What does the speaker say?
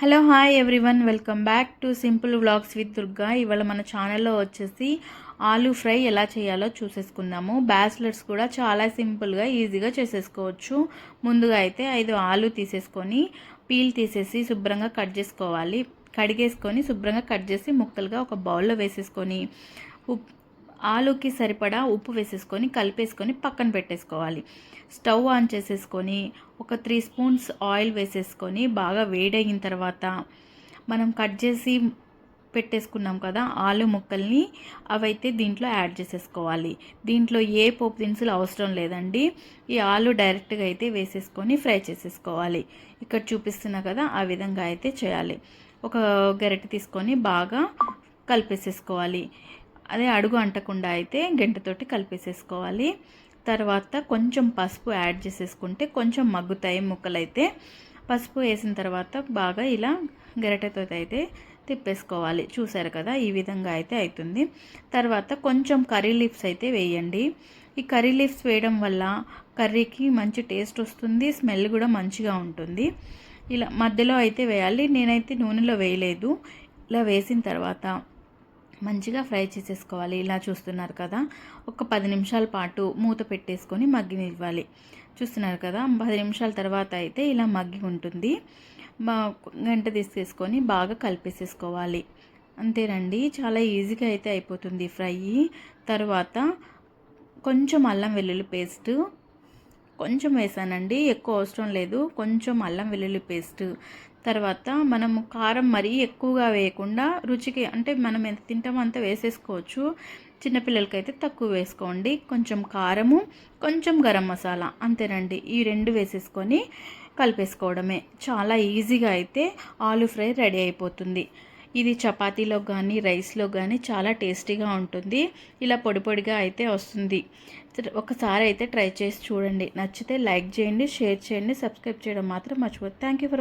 Hello hi everyone. Welcome back to simple vlogs with Durga. ఇవాళ మన ఛానల్లో వచ్చేసి ఆలూ ఫ్రై ఎలా చేయాలో చూసేసుకుందాము. బ్యాచిలర్స్ కూడా చాలా సింపుల్గా ఈజీగా చేసేసుకోవచ్చు. ముందుగా అయితే ఐదు ఆలు తీసేసుకొని పీల్ తీసేసి శుభ్రంగా కట్ చేసుకోవాలి. కడిగేసుకొని శుభ్రంగా కట్ చేసి ముక్కలుగా ఒక బౌల్లో వేసేసుకొని ఉప్ ఆలుకి సరిపడా ఉప్పు వేసేసుకొని కలిపేసుకొని పక్కన పెట్టేసుకోవాలి. స్టవ్ ఆన్ చేసేసుకొని ఒక త్రీ స్పూన్స్ ఆయిల్ వేసేసుకొని బాగా వేడైన తర్వాత మనం కట్ చేసి పెట్టేసుకున్నాం కదా ఆలు ముక్కల్ని అవైతే దీంట్లో యాడ్ చేసేసుకోవాలి. దీంట్లో ఏ పోపు దినుసులు అవసరం లేదండి. ఈ ఆలు డైరెక్ట్గా అయితే వేసేసుకొని ఫ్రై చేసేసుకోవాలి. ఇక్కడ చూపిస్తున్నా కదా ఆ విధంగా అయితే చేయాలి. ఒక గరిటె తీసుకొని బాగా కలిపేసేసుకోవాలి. అదే అడుగు అంటకుండా అయితే గంటతోటి కలిపేసేసుకోవాలి. తర్వాత కొంచెం పసుపు యాడ్ చేసేసుకుంటే కొంచెం మగ్గుతాయి ముక్కలైతే. పసుపు వేసిన తర్వాత బాగా ఇలా గరిటెతో అయితే తిప్పేసుకోవాలి. చూసారు కదా ఈ విధంగా అయితే అవుతుంది తర్వాత కొంచెం కర్రీ లీవ్స్ అయితే వేయండి. ఈ కర్రీ లీవ్స్ వేయడం వల్ల కర్రీకి మంచి టేస్ట్ వస్తుంది స్మెల్ కూడా మంచిగా ఉంటుంది. ఇలా మధ్యలో అయితే వేయాలి. నేనైతే నూనెలో వేయలేదు. ఇలా వేసిన తర్వాత మంచిగా ఫ్రై చేసేసుకోవాలి. ఇలా చూస్తున్నారు కదా. ఒక పది నిమిషాల పాటు మూత పెట్టేసుకొని మగ్గినివ్వాలి. చూస్తున్నారు కదా. పది నిమిషాల తర్వాత అయితే ఇలా మగ్గి ఉంటుంది గంట తీసేసుకొని బాగా కలిపేసేసుకోవాలి. అంతేనండి. చాలా ఈజీగా అయితే అయిపోతుంది ఫ్రై. తర్వాత కొంచెం అల్లం వెల్లుల్లి పేస్ట్. కొంచెం వేసానండి. ఎక్కువ అవసరం లేదు. కొంచెం అల్లం వెల్లుల్లి పేస్ట్. తర్వాత మనము కారం మరీ ఎక్కువగా వేయకుండా రుచికి అంటే మనం ఎంత తింటామో అంత వేసేసుకోవచ్చు. చిన్నపిల్లలకైతే తక్కువ వేసుకోండి. కొంచెం కారము కొంచెం గరం మసాలా అంతేనండి. ఈ రెండు వేసేసుకొని కలిపేసుకోవడమే. చాలా ఈజీగా అయితే ఆలు ఫ్రై రెడీ అయిపోతుంది. ఇది చపాతీలో కానీ రైస్లో కానీ చాలా టేస్టీగా ఉంటుంది. ఇలా పొడి పొడిగా అయితే వస్తుంది. ఒకసారి అయితే ట్రై చేసి చూడండి. నచ్చితే లైక్ చేయండి షేర్ చేయండి సబ్స్క్రైబ్ చేయడం మాత్రం మర్చిపోతుంది థ్యాంక్ యూ ఫర్